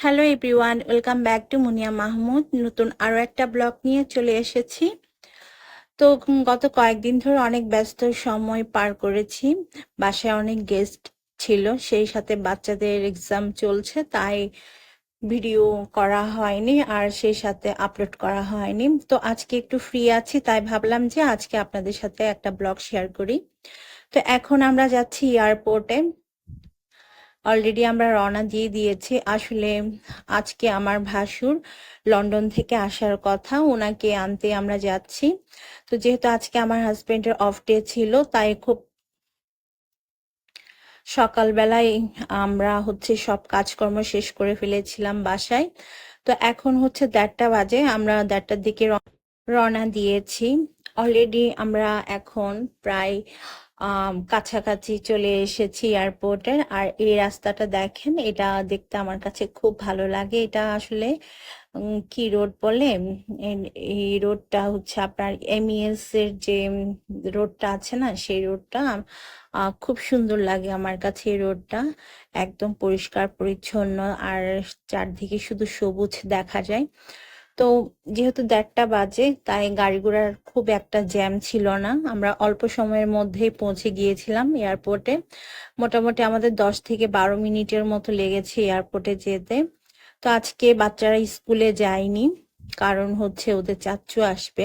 Hello everyone welcome back to Muniya Mahmud নতুন আরও একটা ব্লগ নিয়ে চলে এসেছি। তো গত কয়েকদিন ধরে অনেক ব্যস্ত সময় পার করেছি। বাসায় অনেক গেস্ট ছিল, সেই সাথে বাচ্চাদের এক্সাম চলছে, তাই ভিডিও করা হয়নি আর সেই সাথে আপলোড করা হয়নি। তো, আজকে একটু ফ্রি আছি, তাই ভাবলাম যে আজকে আপনাদের সাথে একটা ব্লগ শেয়ার করি। তো, এখন আমরা যাচ্ছি এয়ারপোর্টে অলরেডি আমরা রওনা দিয়ে দিয়েছি। আসলে আজকে আমার ভাসুর লন্ডন থেকে আসার কথা ওনাকে আনতে আমরা যাচ্ছি। তো যেহেতু আজকে আমার হাজবেন্ডের অফ ডে ছিল, তাই খুব সকালবেলায় আমরা হচ্ছে সব কাজকর্ম শেষ করে ফেলেছিলাম বাসায়। তো এখন হচ্ছে দেড়টা বাজে, আমরা দেড়টার দিকে রওনা দিয়েছি। অলরেডি আমরা এখন প্রায় কাছাকাছি চলে এসেছি এয়ারপোর্টের। আর এই রাস্তাটা দেখেন, এটা দেখতে আমার কাছে খুব ভালো লাগে। এটা আসলে কি রোড বলে? এই রোডটা হচ্ছে আপনার এমইএস এর যে রোডটা আছে না, সেই রোডটা। খুব সুন্দর লাগে আমার কাছে এই রোডটা। একদম পরিষ্কার, পরিচ্ছন্ন, আর চারদিকে শুধু সবুজ দেখা যায়। তো যেহেতু দেড়টা বাজে, তাই গাড়ি ঘোড়ার খুব একটা জ্যাম ছিল না। আমরা অল্প সময়ের মধ্যেই পৌঁছে গিয়েছিলাম এয়ারপোর্টে। মোটামুটি আমাদের দশ থেকে বারো মিনিটের মতো লেগেছে এয়ারপোর্টে যেতে। তো আজকে বাচ্চারা স্কুলে যায়নি, কারণ হচ্ছে ওদের চাচ্চু আসবে।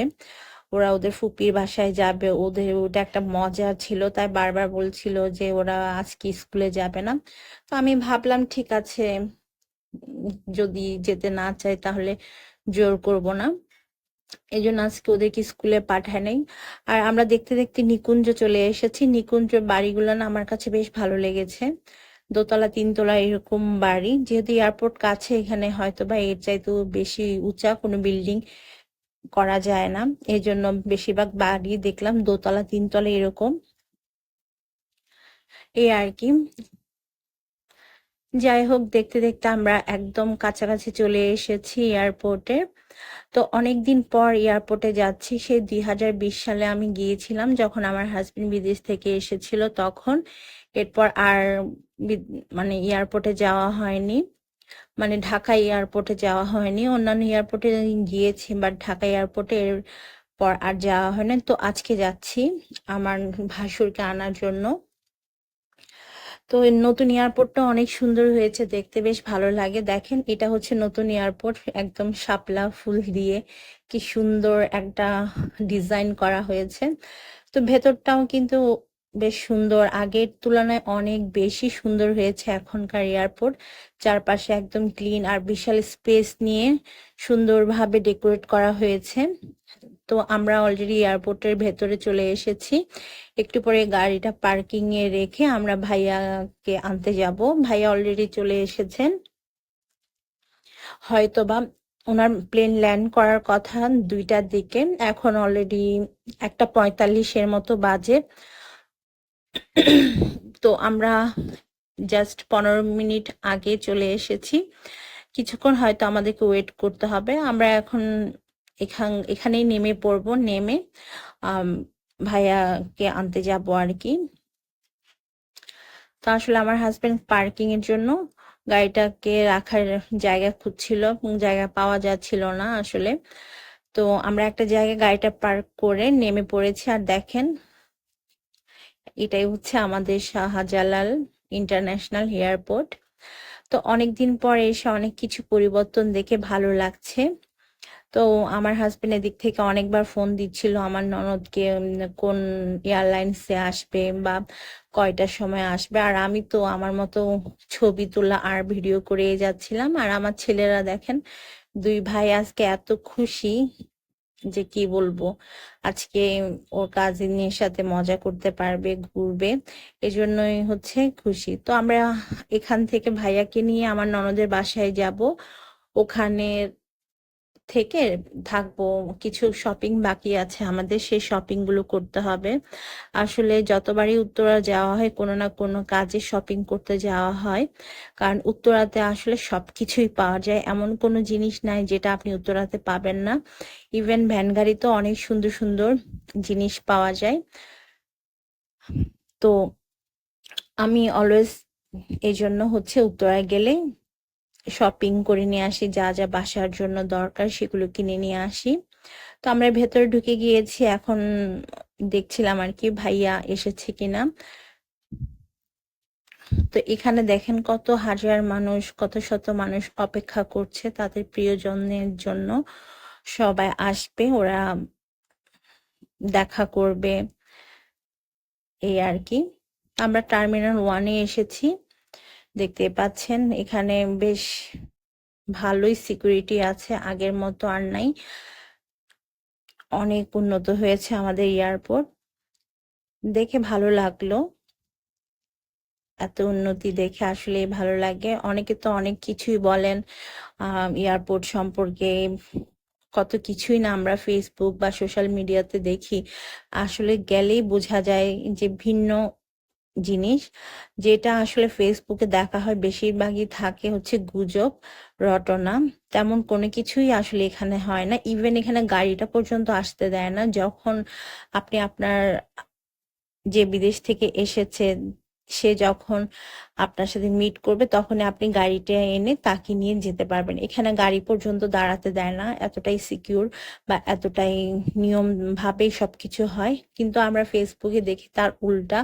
ওরা ওদের ফুপির বাসায় যাবে, ওদের ওটা একটা মজা ছিল, তাই বারবার বলছিল যে ওরা আজকে স্কুলে যাবে না। তো আমি ভাবলাম, ঠিক আছে, যদি যেতে না চায় তাহলে জোর করব না। এই জন্য আজকে ওদেরকে স্কুলে পাঠায় নাই। আর আমরা দেখতে দেখতে নিকুঞ্জ চলে এসেছি। নিকুঞ্জ বাড়িগুলো না আমার কাছে বেশ ভালো লেগেছে। দোতলা, তিনতলা এরকম বাড়ি। যেহেতু এয়ারপোর্ট কাছে, এখানে হয়তো বা এর চাইতেও বেশি উঁচা কোনো বিল্ডিং করা যায় না। এই জন্য বেশিরভাগ বাড়ি দেখলাম দোতলা, তিনতলা এরকম। এই আর কি। যাই হোক, দেখতে দেখতে আমরা একদম কাছাকাছি চলে এসেছি এয়ারপোর্টে। তো অনেকদিন পর এয়ারপোর্টে যাচ্ছি, সেই দুই হাজার বিশ সালে আমি গিয়েছিলাম যখন আমার হাজবেন্ড বিদেশ থেকে এসেছিল তখন। এরপর আর মানে এয়ারপোর্টে যাওয়া হয়নি মানে ঢাকা এয়ারপোর্টে যাওয়া হয়নি। অন্যান্য এয়ারপোর্টে গিয়েছি বাট ঢাকা এয়ারপোর্টে পর আর যাওয়া হয়নি। তো আজকে যাচ্ছি আমার ভাসুরকে আনার জন্য। তো নতুন এয়ারপোর্টটা অনেক সুন্দর হয়েছে, দেখতে বেশ ভালো লাগে। দেখেন, এটা হচ্ছে নতুন এয়ারপোর্ট, একদম শাপলা ফুল দিয়ে কি সুন্দর একটা ডিজাইন করা হয়েছে। তো ভেতরটাও কিন্তু বেশ সুন্দর, আগের তুলনায় অনেক বেশি সুন্দর হয়েছে এখনকার এয়ারপোর্ট। চারপাশে একদম ক্লিন আর বিশাল স্পেস নিয়ে সুন্দরভাবে ডেকোরেট করা হয়েছে। তো আমরা অলরেডি এয়ারপোর্টের ভেতরে চলে এসেছি। একটু পরে গাড়িটা পার্কিং এ রেখে আমরা ভাইয়াকে আনতে যাব। ভাইয়া অলরেডি চলে এসেছেন। হয়তোবা ওনার প্লেন ল্যান্ড করার কথা দুইটার দিকে। এখন অলরেডি একটা পঁয়তাল্লিশের মতো বাজে। তো আমরা জাস্ট পনেরো মিনিট আগে চলে এসেছি। কিছুক্ষণ হয়তো আমাদেরকে ওয়েট করতে হবে। আমরা এখন এখান, এখানেই নেমে পড়ব, নেমে ভাইয়াকে আনতে যাব আর কি। তো আসলে আমার হাজবেন্ড পার্কিং এর জন্য গাড়িটাকে রাখার জায়গা খুঁজছিল জায়গা পাওয়া যাচ্ছিল না আসলে। তো আমরা একটা জায়গায় গাড়িটা পার্ক করে নেমে পড়েছি আর দেখেন, এটাই হচ্ছে আমাদের শাহজালাল ইন্টারন্যাশনাল এয়ারপোর্ট তো অনেকদিন পর এসে অনেক কিছু পরিবর্তন দেখে ভালো লাগছে। তো আমার হাজবেন্ড এদিক থেকে অনেকবার ফোন দিচ্ছিল আমার ননদকে কোন এয়ারলাইন্সে আসবে বা কয়টার সময় আসবে। আর আমি তো আমার মতো ছবি তোলা আর ভিডিও করে যাচ্ছিলাম। আর আমার ছেলেরা দেখেন, দুই ভাই আজকে এত খুশি যে কি বলব, আজকে ওর কাজিনের সাথে মজা করতে পারবে, ঘুরবে, এজন্যই হচ্ছে খুশি। তো আমরা এখান থেকে ভাইয়াকে নিয়ে আমার ননদের বাসায় যাব। ওখানে থেকে থাকব, কিছু শপিং বাকি আছে, আমাদের সেই শপিংগুলো করতে হবে। আসলে যতবারই উত্তরা যাওয়া হয়, কোনো না কোনো কাজে শপিং করতে যাওয়া হয়। কারণ উত্তরাতে আসলে সবকিছুই পাওয়া যায়। এমন কোনো জিনিস নাই যেটা আপনি উত্তরাতে পাবেন না। ইভেন ভ্যান গাড়িতেও অনেক সুন্দর সুন্দর জিনিস পাওয়া যায়। তো আমি অলওয়েজ এই জন্য হচ্ছে উত্তরায় গেলে শপিং করে নিয়ে আসি, যা যা বাসার জন্য দরকার সেগুলো কিনে নিয়ে আসি। তো আমরা ভেতরে ঢুকে গিয়েছি, এখন দেখছিলাম আর কি ভাইয়া এসেছে কিনা। তো এখানে দেখেন কত হাজার মানুষ, কত শত মানুষ অপেক্ষা করছে তাদের প্রিয়জনের জন্য। সবাই আসবে, ওরা দেখা করবে। এই আর কি। আমরা টার্মিনাল ওয়ানে এসেছি। দেখতে পাচ্ছেন, এখানে বেশ ভালোই সিকিউরিটি আছে, আগের মতো আর নাই। অনেক উন্নত হয়েছে আমাদের এয়ারপোর্ট দেখে ভালো লাগল। এত উন্নতি দেখে আসলে ভালো লাগে। অনেকে তো অনেক কিছুই বলেন এয়ারপোর্ট সম্পর্কে। কত কিছুই না আমরা ফেসবুক বা সোশ্যাল মিডিয়াতে দেখি। আসলে গেলেই বোঝা যায় যে ভিন্ন জিনিস যেটা আসলে ফেসবুকে দেখা হয় বেশিরভাগই থাকে হচ্ছে গুজব, রটনা। তেমন কোনো কিছুই আসলে এখানে হয় না। ইভেন এখানে গাড়িটা পর্যন্ত আসতে দেয় না। যখন আপনি আপনার যে বিদেশ থেকে এসেছে সে যখন আপনার সাথে মিট করবে তখন আপনি গাড়িটা এনে তাকে নিয়ে যেতে পারবেন। এখানে গাড়ি পর্যন্ত দাঁড়াতে দেয় না, এতটাই সিকিউর বা এতটাই নিয়ম ভাবেই সবকিছু হয়। কিন্তু আমরা ফেসবুকে দেখি তার উল্টা,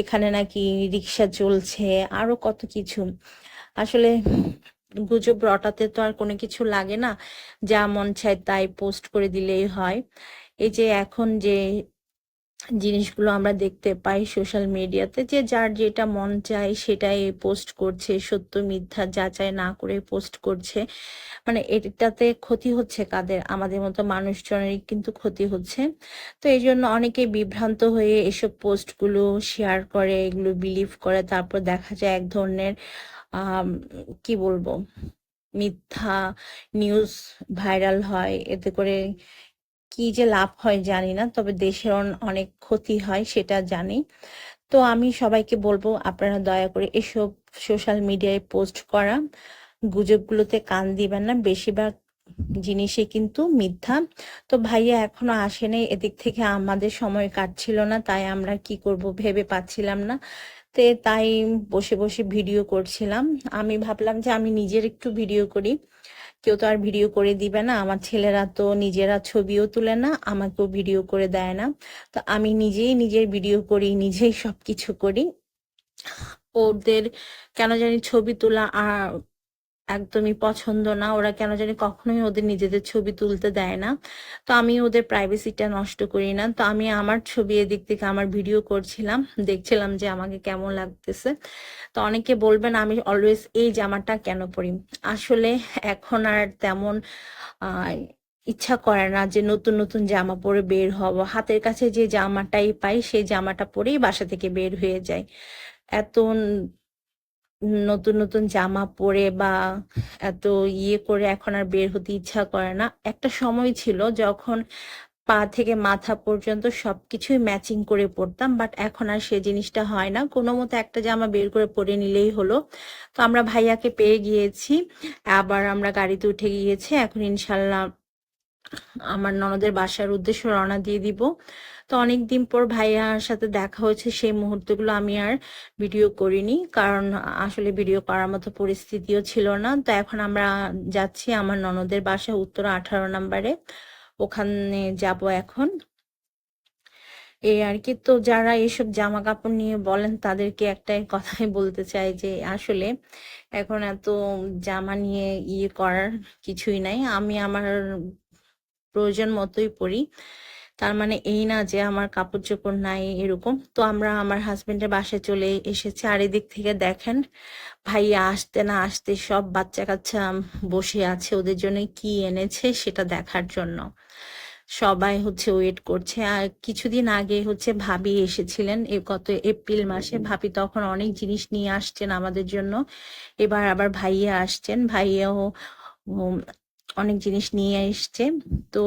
এখানে নাকি রিক্সা চলছে, আরও কত কিছু। আসলে গুজব রটাতে তো আর কোনো কিছু লাগে না, যা মন চায় তাই পোস্ট করে দিলেই হয়। এই যে এখন যে জিনিসগুলো আমরা দেখতে পাই সোশ্যাল মিডিয়াতে যে যার যেটা মন চায় সেটাই পোস্ট করছে, সত্য মিথ্যা যাচাই না করে পোস্ট করছে। মানে এটাতে ক্ষতি হচ্ছে কাদের? আমাদের মতো মানুষজনেরই কিন্তু ক্ষতি হচ্ছে। তো এই জন্য অনেকে বিভ্রান্ত হয়ে এসব পোস্টগুলো শেয়ার করে, এগুলো বিলিভ করে। তারপর দেখা যায় এক ধরনের কি বলব? মিথ্যা নিউজ ভাইরাল হয়। এতে করে কি যে লাভ হয় জানি না, তবে দেশের অনেক ক্ষতি হয় সেটা জানি। তো আমি সবাইকে বলব, আপনারা দয়া করে এসব সোশ্যাল মিডিয়ায় পোস্ট করা। গুজবগুলোতে কান দিবেন না, বেশিরভাগ জিনিসই কিন্তু মিথ্যা। তো ভাইয়া এখনও আসেনি এদিক থেকে আমাদের সময় কাটছিল না, তাই আমরা কি করব ভেবে পাচ্ছিলাম না। তে তাই বসে বসে ভিডিও করছিলাম। আমি ভাবলাম যে আমি নিজের একটু ভিডিও করি। কেউ তো আর ভিডিও করে দিবে না, আমার ছেলেরা তো নিজেরা ছবিও তুলে না, আমাকেও ভিডিও করে দেয় না। তো আমি নিজেই নিজের ভিডিও করি, নিজেই সবকিছু করি। ওদের কেন জানি ছবি তোলা আর একদমই পছন্দ না। ওরা কেন জানি কখনোই ওদের নিজেদের ছবি তুলতে দেয় না। তো আমি ওদের প্রাইভেসিটা নষ্ট করি না। তো আমি আমার ছবি এদিক থেকে আমার ভিডিও করছিলাম। দেখছিলাম যে আমাকে কেমন লাগতেছে। তো অনেকে বলবেন, আমি অলওয়েজ এই জামাটা কেন পরি? আসলে এখন আর তেমন ইচ্ছা করে না যে নতুন নতুন জামা পরে বের হব। হাতের কাছে যে জামাটাই পাই, সেই জামাটা পরেই বাসা থেকে বের হয়ে যায় এত নতুন নতুন জামা পরে বা এত ইয়ে করে এখন আর বের হতে ইচ্ছা করে না। একটা সময় ছিল যখন পা থেকে মাথা পর্যন্ত সবকিছুই ম্যাচিং করে পরতাম বাট এখন আর সে জিনিসটা হয় না। কোনো মতো একটা জামা বের করে পরে নিলেই হলো। তো আমরা ভাইয়াকে পেয়ে গিয়েছি। আবার আমরা গাড়িতে উঠে গিয়েছি। এখন ইনশাল্লাহ আমার ননদের বাসার উদ্দেশ্যে রওনা দিয়ে দিব। তো অনেকদিন পর ভাইয়ার সাথে দেখা হয়েছে, সেই মুহূর্তগুলো আমি আর ভিডিও করিনি। কারণ আসলে ভিডিও করার মতো পরিস্থিতিও ছিল না। তো এখন আমরা যাচ্ছি আমার ননদের বাসা উত্তর আঠারো নম্বরে। ওখানে যাব এখন। এই আর কি। তো যারা এইসব জামা কাপড় নিয়ে বলেন, তাদেরকে একটাই কথাই বলতে চাই যে, আসলে এখন এত জামা নিয়ে ইয়ে করার কিছুই নাই। আমি আমার প্রয়োজন মতোই পরি। তার মানে এই না যে আমার কাপড় চোপড় নাই এরকম। তো আমরা আমার হাজবেন্ডের বাসায় চলে এসেছি। আর এদিক থেকে দেখেন, ভাইয়া আসতে না আসতে সব বাচ্চা কাচ্চা বসে আছে। ওদের জন্য কি এনেছে সেটা দেখার জন্য। সবাই হচ্ছে ওয়েট করছে। আর কিছুদিন আগে হচ্ছে ভাবি এসেছিলেন এ গত এপ্রিল মাসে। ভাবি তখন অনেক জিনিস নিয়ে আসছেন আমাদের জন্য। এবার আবার ভাইয়া আসছেন। ভাইয়াও অনেক জিনিস নিয়ে এসছে। তো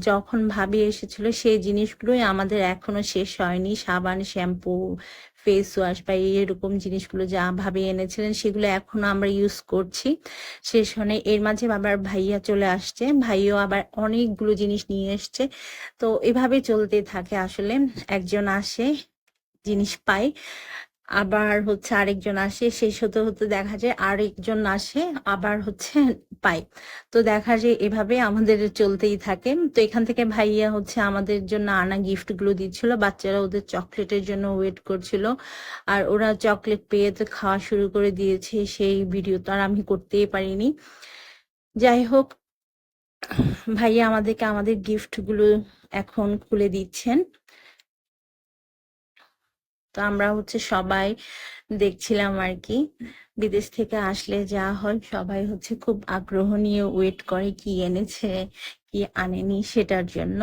যখন ভাবি এসেছিল, সেই জিনিসগুলোই আমাদের এখনও শেষ হয়নি। সাবান, শ্যাম্পু ফেস ওয়াশ বা এরকম জিনিসগুলো যা ভাবি এনেছিলেন, সেগুলো এখনও আমরা ইউজ করছি। শেষ হয় এর মাঝে আবার ভাইয়া চলে আসছে। ভাইও আবার অনেকগুলো জিনিস নিয়ে এসছে। তো এভাবে চলতে থাকে আসলে। একজন আসে, জিনিস পাই আবার হচ্ছে আরেকজন আসে। শেষ হতে হতে দেখা যায় আরেকজন আসে। আবার হচ্ছে পাই। তো দেখা যায় এভাবে আমাদের চলতেই থাকে। তো এখান থেকে ভাইয়া হচ্ছে আমাদের জন্য আনা গিফটগুলো দিচ্ছিল। বাচ্চারা ওদের চকলেটের জন্য ওয়েট করছিল। আর ওরা চকলেট পেয়ে তো খাওয়া শুরু করে দিয়েছে, সেই ভিডিও তো আর আমি করতেই পারিনি। যাই হোক, ভাইয়া আমাদেরকে আমাদের গিফটগুলো এখন খুলে দিচ্ছেন। তো আমরা হচ্ছে সবাই দেখছিলাম আর কি বিদেশ থেকে আসলে যা হয় সবাই হচ্ছে খুব আগ্রহ নিয়ে ওয়েট করে কি এনেছে, কি আনেনি সেটার জন্য।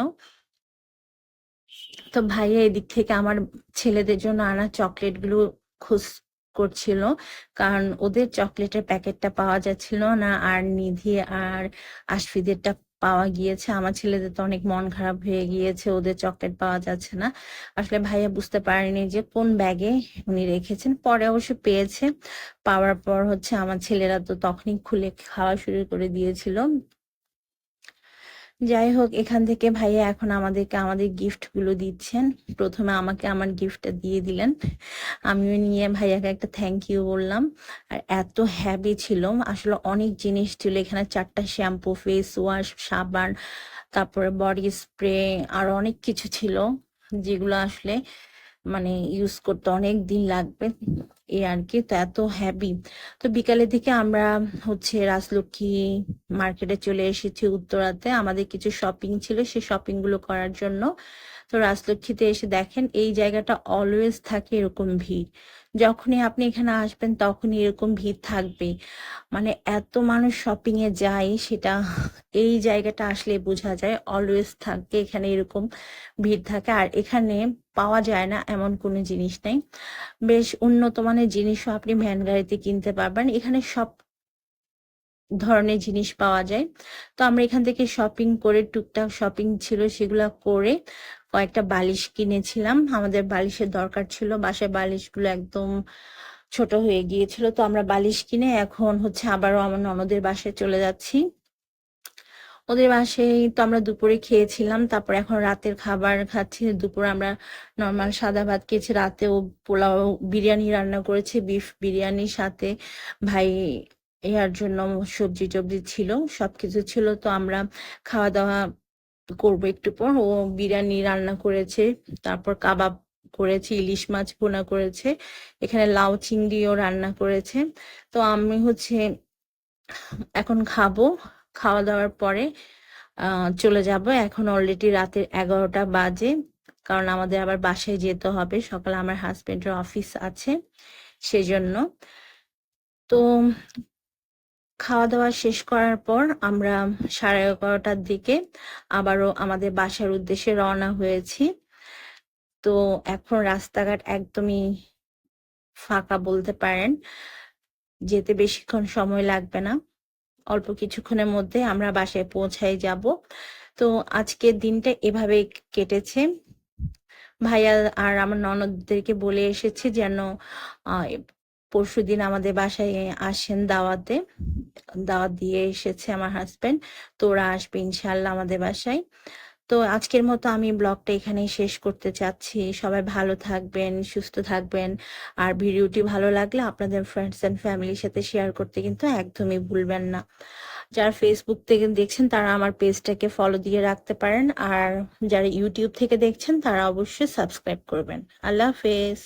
তো ভাইয়া এদিক থেকে আমার ছেলেদের জন্য আনা চকলেটগুলো খোঁজ করছিল, কারণ ওদের চকলেটের প্যাকেটটা পাওয়া যাচ্ছিল না, আর নিধি আর আশফিদেরটা পাওয়া গিয়েছে। আমার ছেলেদের তো অনেক মন খারাপ হয়ে গিয়েছে, ওদের চকলেট পাওয়া যাচ্ছে না। আসলে ভাইয়া বুঝতে পারেনি যে কোন ব্যাগে উনি রেখেছেন। পরে অবশ্য পেয়েছে। পাওয়ার পর হচ্ছে আমার ছেলেরা তো তখনই খুলে খাওয়া শুরু করে দিয়েছিল। যাই হোক, এখান থেকে ভাইয়া এখন আমাদেরকে আমাদের গিফটগুলো দিচ্ছেন। প্রথমে আমাকে আমার গিফটটা দিয়ে দিলেন। আমিও নিয়ে ভাইয়াকে একটা থ্যাংক ইউ বললাম। আর এত হ্যাপি ছিল আসলে অনেক জিনিস ছিল। এখানে চারটা শ্যাম্পু ফেস ওয়াশ সাবান, তারপরে বডি স্প্রে আর অনেক কিছু ছিল যেগুলো আসলে মানে ইউজ করতে অনেক দিন লাগবে, এই আর কি। তো এত হ্যাপি তো বিকালের দিকে আমরা হচ্ছে রাজলক্ষ্মী মার্কেটে চলে এসেছি উত্তরাতে। আমাদের কিছু শপিং ছিল, সেই শপিংগুলো করার জন্য। তো রাজলক্ষ্মীতে এসে দেখেন, এই জায়গাটা অলওয়েজ থাকে এরকম ভিড়। যখনই আপনি এখানে আসবেন, তখনই এরকম ভিড় থাকবে। মানে এত মানুষ শপিং এ যায়, সেটা এই জায়গাটা আসলে বোঝা যায় অলওয়েজ থাকে, এখানে এরকম ভিড় থাকে। আর এখানে পাওয়া যায় না এমন কোনো জিনিস নেই। বেশ উন্নত মানের জিনিসও আপনি ভ্যান গাড়িতে কিনতে পারবেন। এখানে সব ধরনের জিনিস পাওয়া যায়। তো আমরা এখান থেকে শপিং করে টুকটাক শপিং ছিল সেগুলা করে কয়েকটা বালিশ কিনেছিলাম। আমাদের বালিশের দরকার ছিল। বাসায় বালিশগুলো একদম ছোট হয়ে গিয়েছিল। তো আমরা বালিশ কিনে এখন হচ্ছে আবারও আমার ননদের বাসায় চলে যাচ্ছি। ওদের বাসায় তো আমরা দুপুরে খেয়েছিলাম, তারপর এখন রাতের খাবার খাচ্ছি। দুপুরে আমরা নর্মাল সাদা ভাত খেয়েছি, রাতেও পোলাও বিরিয়ানি রান্না করেছে বিফ বিরিয়ানির সাথে। ভাই ইয়ার জন্য সবজি টবজি ছিল, সবকিছু ছিল, তো আমরা খাওয়া দাওয়া করব একটু পর। ও বিরিয়ানি রান্না করেছে, তারপর কাবাব করেছে, ইলিশ মাছ ভুনা করেছে, এখানে লাউ চিংড়িও রান্না করেছে। তো আমি হচ্ছে এখন খাব। খাওয়া দাওয়ার পরে চলে যাব। এখন অলরেডি রাতের এগারোটা বাজে। কারণ আমাদের আবার বাসায় যেতে হবে। সকালে আমার হাজবেন্ডের অফিস আছে সেজন্য। তো খাওয়া দাওয়া শেষ করার পর আমরা সাড়ে এগারোটার দিকে আবারও আমাদের বাসার উদ্দেশ্যে রওনা হয়েছি। তো এখন রাস্তাঘাট একদমই ফাঁকা বলতে পারেন। যেতে বেশিক্ষণ সময় লাগবে না। অল্প কিছুক্ষণের মধ্যে আমরা বাসায় পৌঁছায় যাব। তো আজকের দিনটা এভাবে কেটেছে। ভাইয়া আর আমার ননদদেরকে বলে এসেছে যেন পরশু দিন আমাদের বাসায় আসেন দাওয়াতে। দাওয়াত দিয়ে এসেছে আমার হাজব্যান্ড তোরা আসবে ইনশাল্লাহ আমাদের বাসায়। তো আজকের মতো আমি ব্লগটা এখানেই শেষ করতে চাচ্ছি। সবাই ভালো থাকবেন, সুস্থ থাকবেন। আর ভিডিওটি ভালো লাগলে আপনাদের ফ্রেন্ডস অ্যান্ড ফ্যামিলির সাথে শেয়ার করতে কিন্তু একদমই ভুলবেন না। যারা ফেসবুক থেকে দেখছেন, তারা আমার পেজটাকে ফলো দিয়ে রাখতে পারেন। আর যারা ইউটিউব থেকে দেখছেন, তারা অবশ্যই সাবস্ক্রাইব করবেন। আল্লাহ হাফেজ।